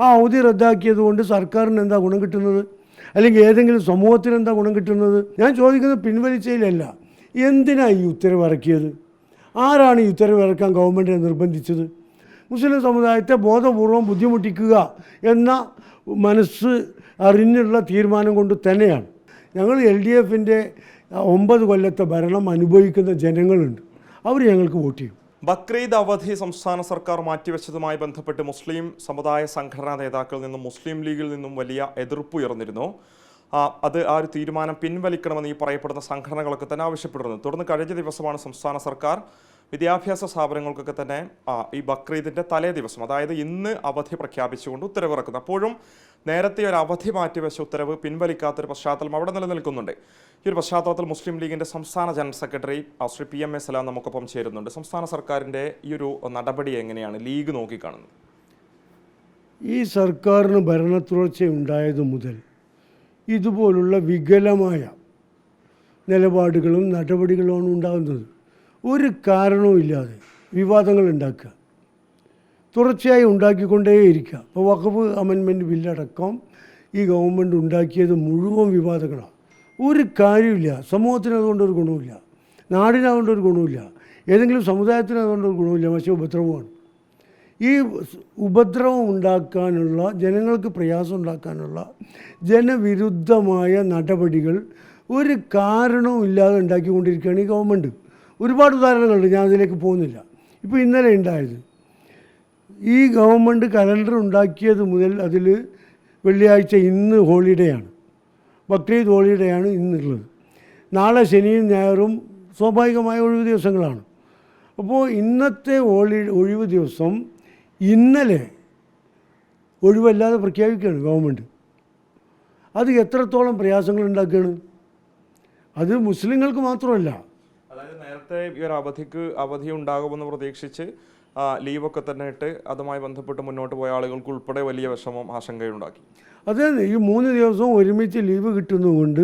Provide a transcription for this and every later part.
ആ അവധി റദ്ദാക്കിയത് കൊണ്ട് സർക്കാരിന് എന്താ ഗുണം കിട്ടുന്നത്? അല്ലെങ്കിൽ ഏതെങ്കിലും സമൂഹത്തിന് എന്താ ഗുണം കിട്ടുന്നത്? ഞാൻ ചോദിക്കുന്നത് പിൻവലിച്ചതിലല്ല. എന്തിനാണ് ഈ ഉത്തരവ് ഇറക്കിയത്? ആരാണ് ഈ ഉത്തരവ് ഇറക്കാൻ ഗവൺമെന്റിനെ നിർബന്ധിച്ചത്? മുസ്ലിം സമുദായത്തെ ബോധപൂർവം ബുദ്ധിമുട്ടിക്കുക എന്ന മനസ്സ് അറിഞ്ഞുള്ള തീരുമാനം കൊണ്ട് തന്നെയാണ്. ഞങ്ങൾ എൽ ഡി എഫിന്റെ ഒമ്പത് കൊല്ലത്തെ ഭരണം അനുഭവിക്കുന്ന ജനങ്ങളുണ്ട്. അവർ ഞങ്ങൾക്ക് വോട്ട് ചെയ്യും. ബക്രീദ് അവധി സംസ്ഥാന സർക്കാർ മാറ്റിവെച്ചതുമായി ബന്ധപ്പെട്ട് മുസ്ലിം സമുദായ സംഘടനാ നേതാക്കളിൽ നിന്നും മുസ്ലിം ലീഗിൽ നിന്നും വലിയ എതിർപ്പ് ഉയർന്നിരുന്നു. അത് ആ ഒരു തീരുമാനം പിൻവലിക്കണമെന്ന് ഈ പറയപ്പെടുന്ന സംഘടനകളൊക്കെ തന്നെ ആവശ്യപ്പെടുന്നു തുടർന്ന് കഴിഞ്ഞ ദിവസമാണ് സംസ്ഥാന സർക്കാർ വിദ്യാഭ്യാസ സ്ഥാപനങ്ങൾക്കൊക്കെ തന്നെ ഈ ബക്രീദിന്റെ തലേ ദിവസം അതായത് ഇന്ന് അവധി പ്രഖ്യാപിച്ചുകൊണ്ട് ഉത്തരവിറക്കുന്നു. അപ്പോഴും നേരത്തെ ഒരു അവധി മാറ്റിവെച്ച ഉത്തരവ് പിൻവലിക്കാത്തൊരു പശ്ചാത്തലം അവിടെ നിലനിൽക്കുന്നുണ്ട്. ഈ ഒരു പശ്ചാത്തലത്തിൽ മുസ്ലിം ലീഗിന്റെ സംസ്ഥാന general secretary Shri P M A Salam നമുക്കൊപ്പം ചേരുന്നുണ്ട്. സംസ്ഥാന സർക്കാരിന്റെ ഈ ഒരു നടപടി എങ്ങനെയാണ്? ലീഗ് നോക്കിക്കാണുന്നത് ഈ സർക്കാരിന് ഭരണ തുടർച്ച ഉണ്ടായത് മുതൽ ഇതുപോലുള്ള വികലമായ നിലപാടുകളും നടപടികളുമാണ് ഉണ്ടാകുന്നത്. ഒരു കാരണവുമില്ലാതെ വിവാദങ്ങൾ ഉണ്ടാക്കുക. തുടർച്ചയായി ഉണ്ടാക്കിക്കൊണ്ടേയിരിക്കുക. ഇപ്പോൾ വഖഫ് അമെൻമെന്റ് ബില്ലടക്കം ഈ ഗവൺമെന്റ് ഉണ്ടാക്കിയത് മുഴുവൻ വിവാദങ്ങളാണ്. ഒരു കാര്യമില്ല സമൂഹത്തിന് അതുകൊണ്ടൊരു ഗുണമില്ല നാടിന് അതുകൊണ്ടൊരു ഗുണമില്ല ഏതെങ്കിലും സമുദായത്തിന് അതുകൊണ്ടൊരു ഗുണമില്ല പക്ഷേ ഉപദ്രവമാണ്. ഈ ഉപദ്രവം ഉണ്ടാക്കാനുള്ള ജനങ്ങൾക്ക് പ്രയാസം ഉണ്ടാക്കാനുള്ള ജനവിരുദ്ധമായ നടപടികൾ ഒരു കാരണവും ഇല്ലാതെ ഉണ്ടാക്കിക്കൊണ്ടിരിക്കുകയാണ് ഈ ഗവൺമെന്റ് ഒരുപാട് ഉദാഹരണങ്ങളുണ്ട്. ഞാൻ അതിലേക്ക് പോകുന്നില്ല. ഇപ്പോൾ ഇന്നലെ ഉണ്ടായത്. ഈ ഗവൺമെന്റ് കലണ്ടർ ഉണ്ടാക്കിയത് മുതൽ അതിൽ വെള്ളിയാഴ്ച ഇന്ന് ഹോളിഡേ ആണ്. ബക്രീദ് ഹോളിഡേ ആണ് ഇന്നുള്ളത്. നാളെ ശനിയും ഞായറും സ്വാഭാവികമായ ഒഴിവ് ദിവസങ്ങളാണ്. അപ്പോൾ ഇന്നത്തെ ഹോളി ഒഴിവ് ദിവസം ഇന്നലെ ഒഴിവല്ലാതെ പ്രഖ്യാപിക്കുകയാണ് ഗവൺമെന്റ് അത് എത്രത്തോളം പ്രയാസങ്ങൾ ഉണ്ടാക്കുകയാണ്? അത് മുസ്ലിങ്ങൾക്ക് മാത്രമല്ല. അതായത് നേരത്തെ ഈ ഒരു അവധിക്ക് അവധി ഉണ്ടാകുമെന്ന് പ്രതീക്ഷിച്ച് ലീവൊക്കെ തന്നെ ഇട്ട് അതുമായി ബന്ധപ്പെട്ട് മുന്നോട്ട് പോയ ആളുകൾക്ക് ഉൾപ്പെടെ വലിയ വിഷമം ആശങ്കയുണ്ടാക്കി അതെ ഈ മൂന്ന് ദിവസവും ഒരുമിച്ച് ലീവ് കിട്ടുന്നതുകൊണ്ട്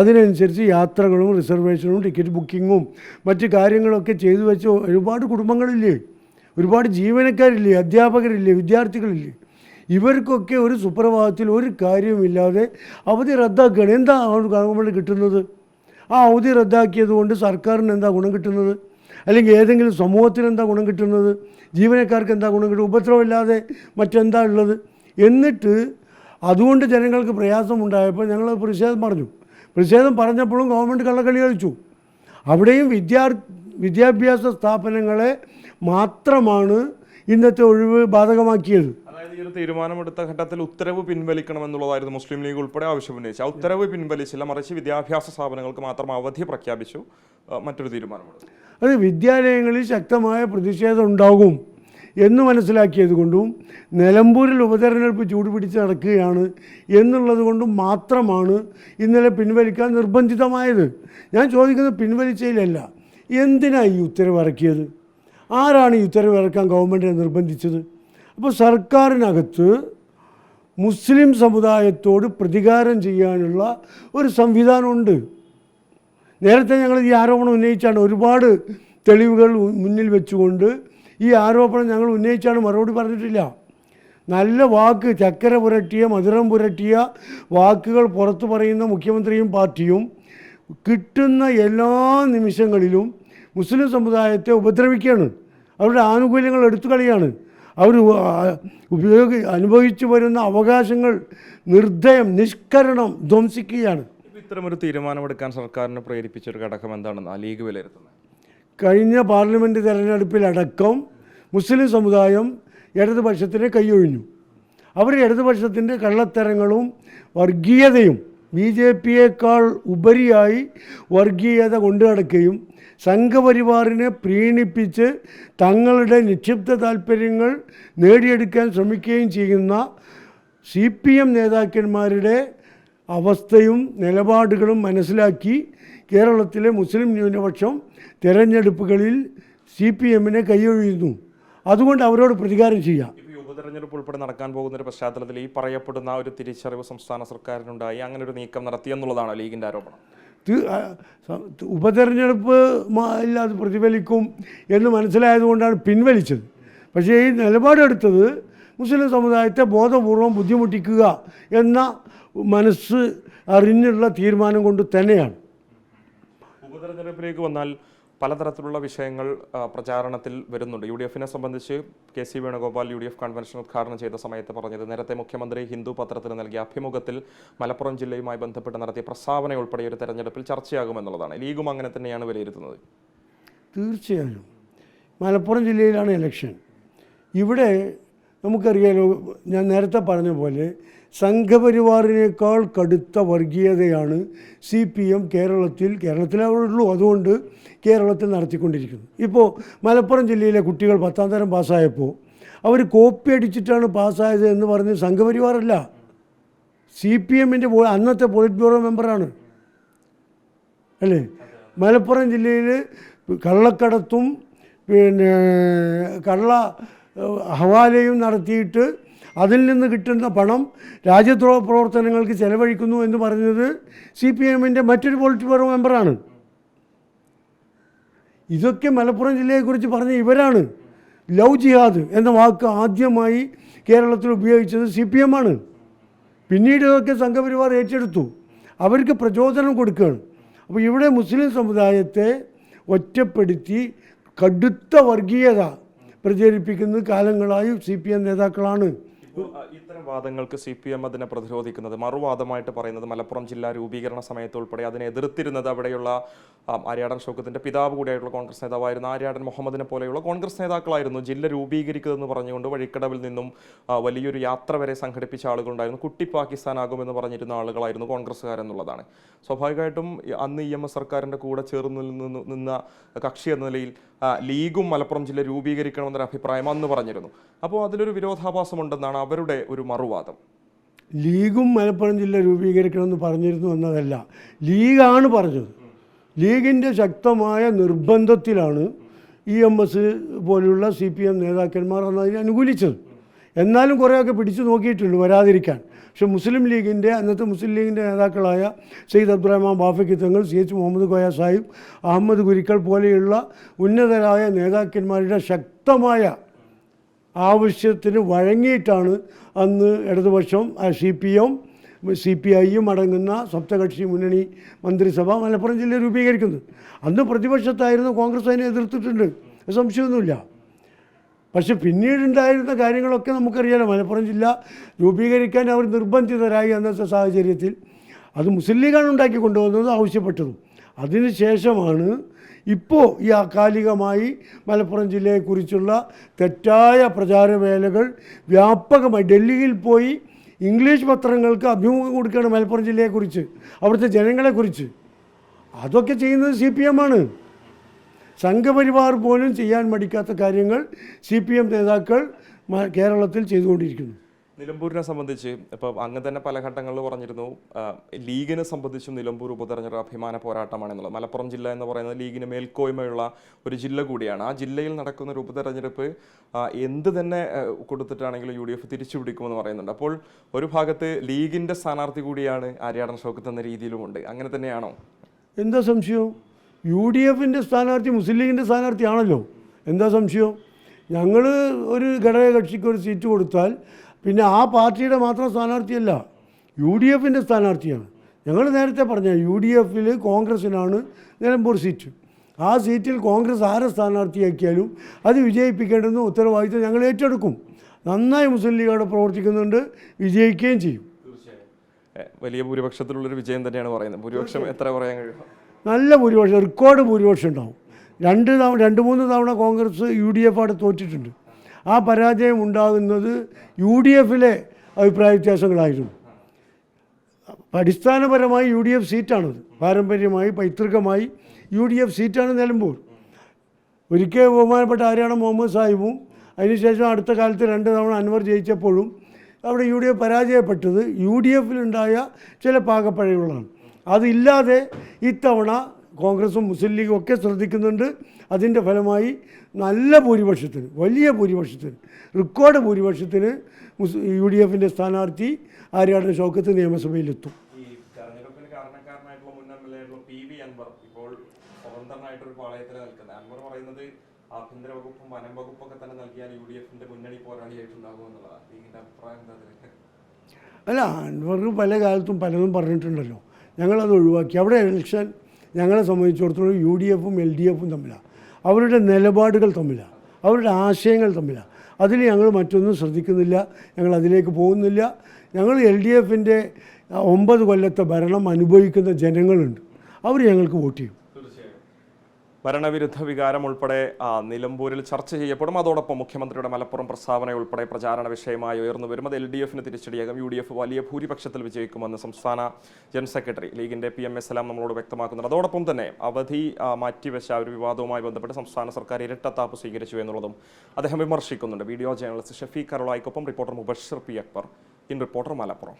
അതിനനുസരിച്ച് യാത്രകളും റിസർവേഷനും ടിക്കറ്റ് ബുക്കിങ്ങും മറ്റ് കാര്യങ്ങളൊക്കെ ചെയ്തു വെച്ച ഒരുപാട് കുടുംബങ്ങളില്ലേ? ഒരുപാട് ജീവനക്കാരില്ലേ? അധ്യാപകരില്ലേ? വിദ്യാർത്ഥികളില്ലേ? ഇവർക്കൊക്കെ ഒരു സുപ്രഭാതത്തിൽ ഒരു കാര്യവുമില്ലാതെ അവധി റദ്ദാക്കുകയാണ്. എന്താ ഗവൺമെന്റ് കിട്ടുന്നത്? ആ അവധി റദ്ദാക്കിയത് കൊണ്ട് സർക്കാരിന് എന്താ ഗുണം കിട്ടുന്നത്? അല്ലെങ്കിൽ ഏതെങ്കിലും സമൂഹത്തിന് എന്താ ഗുണം കിട്ടുന്നത്? ജീവനക്കാർക്ക് എന്താ ഗുണം കിട്ടുന്നത്? ഉപദ്രവമില്ലാതെ മറ്റെന്താ ഉള്ളത്? എന്നിട്ട് അതുകൊണ്ട് ജനങ്ങൾക്ക് പ്രയാസമുണ്ടായപ്പോൾ ഞങ്ങൾ പ്രതിഷേധം പറഞ്ഞു. പ്രതിഷേധം പറഞ്ഞപ്പോഴും ഗവൺമെന്റ് കള്ളക്കളി കളിച്ചു. അവിടെയും വിദ്യാർ വിദ്യാഭ്യാസ സ്ഥാപനങ്ങളെ മാത്രമാണ് ഇന്നത്തെ ഒഴിവ് ബാധകമാക്കിയത്. ഈ ഒരു തീരുമാനമെടുത്ത ഘട്ടത്തിൽ ഉത്തരവ് പിൻവലിക്കണമെന്നുള്ളതായിരുന്നു മുസ്ലിം ലീഗ് ഉൾപ്പെടെ ആവശ്യം ഉന്നയിച്ചത് ആ ഉത്തരവ് പിൻവലിച്ചില്ല. മറിച്ച് വിദ്യാഭ്യാസ സ്ഥാപനങ്ങൾക്ക് മാത്രം അവധി പ്രഖ്യാപിച്ചു. മറ്റൊരു തീരുമാനമെടുത്തു. അത് വിദ്യാലയങ്ങളിൽ ശക്തമായ പ്രതിഷേധം ഉണ്ടാകും എന്ന് മനസ്സിലാക്കിയത് കൊണ്ടും നിലമ്പൂരിൽ ഉപതെരഞ്ഞെടുപ്പ് ചൂടുപിടിച്ച് നടക്കുകയാണ് എന്നുള്ളത് കൊണ്ടും മാത്രമാണ് ഇന്നലെ പിൻവലിക്കാൻ നിർബന്ധിതമായത്. ഞാൻ ചോദിക്കുന്നത് പിൻവലിച്ചതിലല്ല. എന്തിനാണ് ഈ ഉത്തരവ് ഇറക്കിയത്? ആരാണ് ഈ ഉത്തരവ് ഇറക്കാൻ ഗവൺമെന്റിനെ നിർബന്ധിച്ചത്? അപ്പോൾ സർക്കാരിനകത്ത് മുസ്ലിം സമുദായത്തോട് പ്രതികാരം ചെയ്യാനുള്ള ഒരു സംവിധാനമുണ്ട്. നേരത്തെ ഞങ്ങൾ ഈ ആരോപണം ഉന്നയിച്ചാണ് ഒരുപാട് തെളിവുകൾ മുന്നിൽ വെച്ചുകൊണ്ട് ഈ ആരോപണം ഞങ്ങൾ ഉന്നയിച്ചാണ് മറുപടി പറഞ്ഞിട്ടില്ല. നല്ല വാക്ക് ചക്കര പുരട്ടിയ മധുരം പുരട്ടിയ വാക്കുകൾ പുറത്തു പറയുന്ന മുഖ്യമന്ത്രിയും പാർട്ടിയും കിട്ടുന്ന എല്ലാ നിമിഷങ്ങളിലും മുസ്ലിം സമുദായത്തെ ഉപദ്രവിക്കുകയാണ്. അവരുടെ ആനുകൂല്യങ്ങൾ എടുത്തു കളിയാണ് അവർ ഉപയോഗി അനുഭവിച്ചു വരുന്ന അവകാശങ്ങൾ നിർദ്ദയം നിഷ്കരണം ധ്വംസിക്കുകയാണ്. ഇത്തരമൊരു തീരുമാനമെടുക്കാൻ സർക്കാരിനെ പ്രേരിപ്പിച്ച ഒരു ഘടകം എന്താണെന്ന് ആ ലീഗ് വിലയിരുത്തുന്നത്? കഴിഞ്ഞ പാർലമെന്റ് തെരഞ്ഞെടുപ്പിലടക്കം മുസ്ലിം സമുദായം ഇടതുപക്ഷത്തിനെ കൈയൊഴിഞ്ഞു. അവർ ഇടതുപക്ഷത്തിന്റെ കള്ളത്തരങ്ങളും വർഗീയതയും ബി ജെ പിയേക്കാൾ ഉപരിയായി വർഗീയത കൊണ്ടു നടക്കുകയും സംഘപരിവാറിനെ പ്രീണിപ്പിച്ച് തങ്ങളുടെ നിക്ഷിപ്ത താല്പര്യങ്ങൾ നേടിയെടുക്കാൻ ശ്രമിക്കുകയും ചെയ്യുന്ന സി പി എം നേതാക്കന്മാരുടെ അവസ്ഥയും നിലപാടുകളും മനസ്സിലാക്കി കേരളത്തിലെ മുസ്ലിം ന്യൂനപക്ഷം തെരഞ്ഞെടുപ്പുകളിൽ സി പി എമ്മിനെ കൈയൊഴിയുന്നു. അതുകൊണ്ട് അവരോട് പ്രതികാരം ചെയ്യാം. ഉപതെരഞ്ഞെടുപ്പ് ഉൾപ്പെടെ നടക്കാൻ പോകുന്ന ഒരു പശ്ചാത്തലത്തിൽ ഈ പറയപ്പെടുന്ന ഒരു തിരിച്ചറിവ് സംസ്ഥാന സർക്കാരിനുണ്ടായി. അങ്ങനെ ഒരു നീക്കം നടത്തി എന്നുള്ളതാണ് ലീഗിന്റെ ആരോപണം. ഉപതെരഞ്ഞെടുപ്പ് ഇല്ലാതെ പ്രതിഫലിക്കും എന്ന് മനസ്സിലായതുകൊണ്ടാണ് പിൻവലിച്ചത്. പക്ഷേ ഈ നിലപാടെടുത്തത് മുസ്ലിം സമുദായത്തെ ബോധപൂർവം ബുദ്ധിമുട്ടിക്കുക എന്ന മനസ്സ് അറിഞ്ഞുള്ള തീരുമാനം കൊണ്ട് തന്നെയാണ്. ഉപതെരഞ്ഞെടുപ്പിലേക്ക് വന്നാൽ പലതരത്തിലുള്ള വിഷയങ്ങൾ പ്രചാരണത്തിൽ വരുന്നുണ്ട്. യു ഡി എഫിനെ സംബന്ധിച്ച് K C Venugopal U D F convention ഉദ്ഘാടനം ചെയ്ത സമയത്ത് പറഞ്ഞത് നേരത്തെ മുഖ്യമന്ത്രി ഹിന്ദു പത്രത്തിന് നൽകിയ അഭിമുഖത്തിൽ മലപ്പുറം ജില്ലയുമായി ബന്ധപ്പെട്ട് നടത്തിയ പ്രസ്താവന ഉൾപ്പെടെ ഒരു തെരഞ്ഞെടുപ്പിൽ ചർച്ചയാകുമെന്നുള്ളതാണ്. ലീഗും അങ്ങനെ തന്നെയാണ് വിലയിരുത്തുന്നത്. തീർച്ചയായും. മലപ്പുറം ജില്ലയിലാണ് ഇലക്ഷൻ. ഇവിടെ നമുക്കറിയാലോ ഞാൻ നേരത്തെ പറഞ്ഞ പോലെ സംഘപരിവാറിനേക്കാൾ കടുത്ത വർഗീയതയാണ് സി പി എം കേരളത്തിൽ കേരളത്തിലേ ഉള്ളൂ അതുകൊണ്ട് കേരളത്തിൽ നടത്തിക്കൊണ്ടിരിക്കുന്നു. ഇപ്പോൾ മലപ്പുറം ജില്ലയിലെ കുട്ടികൾ പത്താം തരം പാസ്സായപ്പോൾ അവർ കോപ്പി അടിച്ചിട്ടാണ് പാസ്സായത് എന്ന് പറഞ്ഞ് സംഘപരിവാറല്ല. സി പി എമ്മിന്റെ അന്നത്തെ പോളിറ്റ് ബ്യൂറോ മെമ്പറാണ്. അല്ലേ? മലപ്പുറം ജില്ലയിൽ കള്ളക്കടത്തും പിന്നെ കള്ള ഹവാലയും നടത്തിയിട്ട് അതിൽ നിന്ന് കിട്ടുന്ന പണം രാജ്യദ്രോഹ പ്രവർത്തനങ്ങൾക്ക് ചെലവഴിക്കുന്നു എന്ന് പറഞ്ഞത് സി പി എമ്മിന്റെ മറ്റൊരു പോളിറ്റ് ബ്യൂറോ മെമ്പറാണ് ഇതൊക്കെ മലപ്പുറം ജില്ലയെക്കുറിച്ച് പറഞ്ഞ ഇവരാണ്. ലവ് ജിഹാദ് എന്ന വാക്ക് ആദ്യമായി കേരളത്തിൽ ഉപയോഗിച്ചത് സി പി എം ആണ്. പിന്നീട് ഇതൊക്കെ സംഘപരിവാർ ഏറ്റെടുത്തു. അവർക്ക് പ്രചോദനം കൊടുക്കുകയാണ്. അപ്പോൾ ഇവിടെ മുസ്ലിം സമുദായത്തെ ഒറ്റപ്പെടുത്തി കടുത്ത വർഗീയത പ്രചരിപ്പിക്കുന്ന കാലങ്ങളായി സി പി എം നേതാക്കളാണ്. ഇത്തരം വാദങ്ങൾക്ക് സി പി എം അതിനെ പ്രതിരോധിക്കുന്നത് മറുവാദമായിട്ട് പറയുന്നത് മലപ്പുറം ജില്ലാ രൂപീകരണ സമയത്ത് ഉൾപ്പെടെ അതിനെ എതിർത്തിരുന്നത് അവിടെയുള്ള ആര്യാടൻ ഷൗക്കത്തിന്റെ പിതാവ് കൂടിയായിട്ടുള്ള കോൺഗ്രസ് നേതാവായിരുന്നു ആര്യാടൻ മുഹമ്മദിനെ പോലെയുള്ള കോൺഗ്രസ് നേതാക്കളായിരുന്നു. ജില്ല രൂപീകരിക്കുന്നതെന്ന് പറഞ്ഞുകൊണ്ട് വഴിക്കടവിൽ നിന്നും വലിയൊരു യാത്ര വരെ സംഘടിപ്പിച്ച ആളുകളുണ്ടായിരുന്നു. കുട്ടി പാകിസ്ഥാനാകുമെന്ന് പറഞ്ഞിരുന്ന ആളുകളായിരുന്നു കോൺഗ്രസ്സുകാരെന്നുള്ളതാണ്. സ്വാഭാവികമായിട്ടും അന്ന് ഇ എം എസ് സർക്കാരിന്റെ കൂടെ ചേർന്ന് നിന്ന് നിന്ന കക്ഷി എന്ന നിലയിൽ ലീഗും മലപ്പുറം ജില്ല രൂപീകരിക്കണമെന്നൊരു അഭിപ്രായം അന്ന് പറഞ്ഞിരുന്നു. അപ്പോൾ അതിലൊരു വിരോധാഭാസമുണ്ടെന്നാണ് അവരുടെ ഒരു മറുവാദം. ലീഗും മലപ്പുറം ജില്ല രൂപീകരിക്കണമെന്ന് പറഞ്ഞിരുന്നു എന്നതല്ല. ലീഗാണ് പറഞ്ഞത്. ലീഗിന്റെ ശക്തമായ നിർബന്ധത്തിലാണ് ഇ എം എസ് പോലെയുള്ള സി പി എം നേതാക്കന്മാർ അന്ന് അതിനെ അനുകൂലിച്ചത്. എന്നാലും കുറേയൊക്കെ പിടിച്ചു നോക്കിയിട്ടുണ്ട് വരാതിരിക്കാൻ. പക്ഷേ മുസ്ലിം ലീഗിന്റെ അന്നത്തെ മുസ്ലിം ലീഗിന്റെ നേതാക്കളായ സെയ്ദ് അബ്ദുറഹ്മാൻ ബാഫയ്ക്ക് തങ്ങൾ സി എച്ച് മുഹമ്മദ് കോയ സാഹിബ് അഹമ്മദ് ഗുരിക്കൾ പോലെയുള്ള ഉന്നതരായ നേതാക്കന്മാരുടെ ശക്തമായ ആവശ്യത്തിന് വഴങ്ങിയിട്ടാണ് അന്ന് ഇടതുപക്ഷം C P M C P ഐയും അടങ്ങുന്ന സപ്തകക്ഷി മുന്നണി മന്ത്രിസഭ മലപ്പുറം ജില്ല രൂപീകരിക്കുന്നത്. അന്ന് പ്രതിപക്ഷത്തായിരുന്നു കോൺഗ്രസ് അതിനെ എതിർത്തിട്ടുണ്ട്. സംശയമൊന്നുമില്ല. പക്ഷെ പിന്നീടുണ്ടായിരുന്ന കാര്യങ്ങളൊക്കെ നമുക്കറിയാലോ. മലപ്പുറം ജില്ല രൂപീകരിക്കാൻ അവർ നിർബന്ധിതരായി അന്നത്തെ സാഹചര്യത്തിൽ അത് മുസ്ലിം ലീഗാണ് ഉണ്ടാക്കി കൊണ്ടുവന്നത് ആവശ്യപ്പെട്ടതും. അതിനുശേഷമാണ് ഇപ്പോൾ ഈ അകാലികമായി മലപ്പുറം ജില്ലയെക്കുറിച്ചുള്ള തെറ്റായ പ്രചാരവേലകൾ വ്യാപകമായി ഡൽഹിയിൽ പോയി ഇംഗ്ലീഷ് പത്രങ്ങൾക്ക് അഭിമുഖം കൊടുക്കുകയാണ് മലപ്പുറം ജില്ലയെക്കുറിച്ച് അവിടുത്തെ ജനങ്ങളെക്കുറിച്ച്. അതൊക്കെ ചെയ്യുന്നത് സി പി എം ആണ്. സംഘപരിവാർ പോലും ചെയ്യാൻ മടിക്കാത്ത കാര്യങ്ങൾ സി പി എം നേതാക്കൾ കേരളത്തിൽ ചെയ്തുകൊണ്ടിരിക്കുന്നു. നിലമ്പൂരിനെ സംബന്ധിച്ച് ഇപ്പോൾ അങ്ങ് തന്നെ പല ഘട്ടങ്ങളിൽ പറഞ്ഞിരുന്നു ലീഗിനെ സംബന്ധിച്ചും നിലമ്പൂർ ഉപതെരഞ്ഞെടുപ്പ് അഭിമാന പോരാട്ടമാണെന്നുള്ളത്. മലപ്പുറം ജില്ല എന്ന് പറയുന്നത് ലീഗിന് മേൽക്കോയ്മയുള്ള ഒരു ജില്ല കൂടിയാണ്. ആ ജില്ലയിൽ നടക്കുന്ന ഒരു ഉപതെരഞ്ഞെടുപ്പ് എന്ത് തന്നെ കൊടുത്തിട്ടാണെങ്കിലും യു ഡി എഫ് തിരിച്ചു പിടിക്കുമെന്ന് പറയുന്നുണ്ട്. അപ്പോൾ ഒരു ഭാഗത്ത് ലീഗിന്റെ സ്ഥാനാർത്ഥി കൂടിയാണ് ആര്യാടൻ ഷൗക്കത്ത് എന്ന രീതിയിലുമുണ്ട്. അങ്ങനെ തന്നെയാണോ? എന്താ സംശയം? യു ഡി എഫിന്റെ സ്ഥാനാർത്ഥി മുസ്ലിം ലീഗിന്റെ സ്ഥാനാർത്ഥിയാണല്ലോ. എന്താ സംശയം? ഞങ്ങൾ ഒരു ഘടകകക്ഷിക്ക് ഒരു സീറ്റ് കൊടുത്താൽ പിന്നെ ആ പാർട്ടിയുടെ മാത്രം സ്ഥാനാർത്ഥിയല്ല യു ഡി എഫിന്റെ സ്ഥാനാർത്ഥിയാണ്. ഞങ്ങൾ നേരത്തെ പറഞ്ഞ യു ഡി എഫിൽ കോൺഗ്രസ്സിനാണ് നിലമ്പൂർ സീറ്റ്. ആ സീറ്റിൽ കോൺഗ്രസ് ആരെ സ്ഥാനാർത്ഥിയാക്കിയാലും അത് വിജയിപ്പിക്കേണ്ടെന്ന് ഉത്തരവാദിത്തം ഞങ്ങൾ ഏറ്റെടുക്കും. നന്നായി മുസ്ലിം ലീഗ് അവിടെ പ്രവർത്തിക്കുന്നുണ്ട് വിജയിക്കുകയും ചെയ്യും. തീർച്ചയായും വലിയ ഭൂരിപക്ഷത്തിലുള്ളൊരു വിജയം തന്നെയാണ് പറയുന്നത്. ഭൂരിപക്ഷം എത്ര പറയാൻ കഴിയും? നല്ല ഭൂരിപക്ഷം റെക്കോർഡ് ഭൂരിപക്ഷം ഉണ്ടാവും. രണ്ട് തവണ രണ്ട് മൂന്ന് തവണ കോൺഗ്രസ് യു ഡി എഫ് അവിടെ തോറ്റിട്ടുണ്ട്. ആ പരാജയം ഉണ്ടാകുന്നത് യു ഡി എഫിലെ അഭിപ്രായ വ്യത്യാസങ്ങളായിരുന്നു. അടിസ്ഥാനപരമായി യു ഡി എഫ് സീറ്റാണത്. പാരമ്പര്യമായി പൈതൃകമായി യു ഡി എഫ് സീറ്റാണ് നിലമ്പൂർ. ഒരിക്കൽ ബഹുമാനപ്പെട്ട ആര്യാണ മുഹമ്മദ് സാഹിബും അതിനുശേഷം അടുത്ത കാലത്ത് രണ്ട് തവണ അൻവർ ജയിച്ചപ്പോഴും അവിടെ യു ഡി എഫ് പരാജയപ്പെട്ടത് യു ഡി എഫിലുണ്ടായ ചില പാകപ്പഴകളാണ് അതില്ലാതെ ഇത്തവണ കോൺഗ്രസും മുസ്ലിം ലീഗും ഒക്കെ ശ്രദ്ധിക്കുന്നുണ്ട്. അതിന്റെ ഫലമായി നല്ല ഭൂരിപക്ഷത്തിന് വലിയ ഭൂരിപക്ഷത്തിന് റെക്കോർഡ് ഭൂരിപക്ഷത്തിന് മുസ് യു ഡി എഫിന്റെ സ്ഥാനാർത്ഥി ആര്യാടൻ ഷൗക്കത്ത് നിയമസഭയിലെത്തും. ആഭ്യന്തര വകുപ്പും വനം വകുപ്പൊക്കെ തന്നെ നൽകിയാൽ യു ഡി എഫിന്റെ മുന്നണി പോരാളിയായിട്ടുണ്ടാകും എന്നുള്ളതാണ്. ലീഗിന്റെ അഭിപ്രായം എന്താ അല്ല അൻവർ പല കാലത്തും പലതും പറഞ്ഞിട്ടുണ്ടല്ലോ. ഞങ്ങളത് ഒഴിവാക്കി. അവിടെ ഇലക്ഷൻ ഞങ്ങളെ സംബന്ധിച്ചിടത്തോളം യു ഡി എഫും എൽ ഡി എഫും തമ്മിലാണ് അവരുടെ നിലപാടുകൾ തമ്മിലാണ് അവരുടെ ആശയങ്ങൾ തമ്മിലാണ് അതിൽ ഞങ്ങൾ മറ്റൊന്നും ശ്രദ്ധിക്കുന്നില്ല. ഞങ്ങൾ അതിലേക്ക് പോകുന്നില്ല. ഞങ്ങൾ എൽ ഡി എഫിന്റെ ഒമ്പത് കൊല്ലത്തെ ഭരണം അനുഭവിക്കുന്ന ജനങ്ങളുണ്ട്. അവർ ഞങ്ങൾക്ക് വോട്ട് ചെയ്യും. ഭരണവിരുദ്ധ വികാരം ഉൾപ്പെടെ നിലമ്പൂരിൽ ചർച്ച ചെയ്യപ്പെടും. അതോടൊപ്പം മുഖ്യമന്ത്രിയുടെ മലപ്പുറം പ്രസ്താവന ഉൾപ്പെടെ പ്രചാരണ വിഷയമായി ഉയർന്നു വരും അത് എൽ ഡി എഫിന് തിരിച്ചടിയാകും. യു ഡി എഫ് വലിയ ഭൂരിപക്ഷത്തിൽ വിജയിക്കുമെന്ന് സംസ്ഥാന ജനറൽ സെക്രട്ടറി ലീഗിന്റെ പി എം എസ് എല്ലാം നമ്മളോട് വ്യക്തമാക്കുന്നുണ്ട്. അതോടൊപ്പം തന്നെ അവധി മാറ്റിവെച്ച ഒരു വിവാദവുമായി ബന്ധപ്പെട്ട് സംസ്ഥാന സർക്കാർ ഇരട്ടത്താപ്പ് സ്വീകരിച്ചു എന്നുള്ളതും അദ്ദേഹം വിമർശിക്കുന്നുണ്ട്. Video journalist Shafeeq കറോളായിക്കൊപ്പം reporter Mubashir P Akbar. In reporter Malappuram.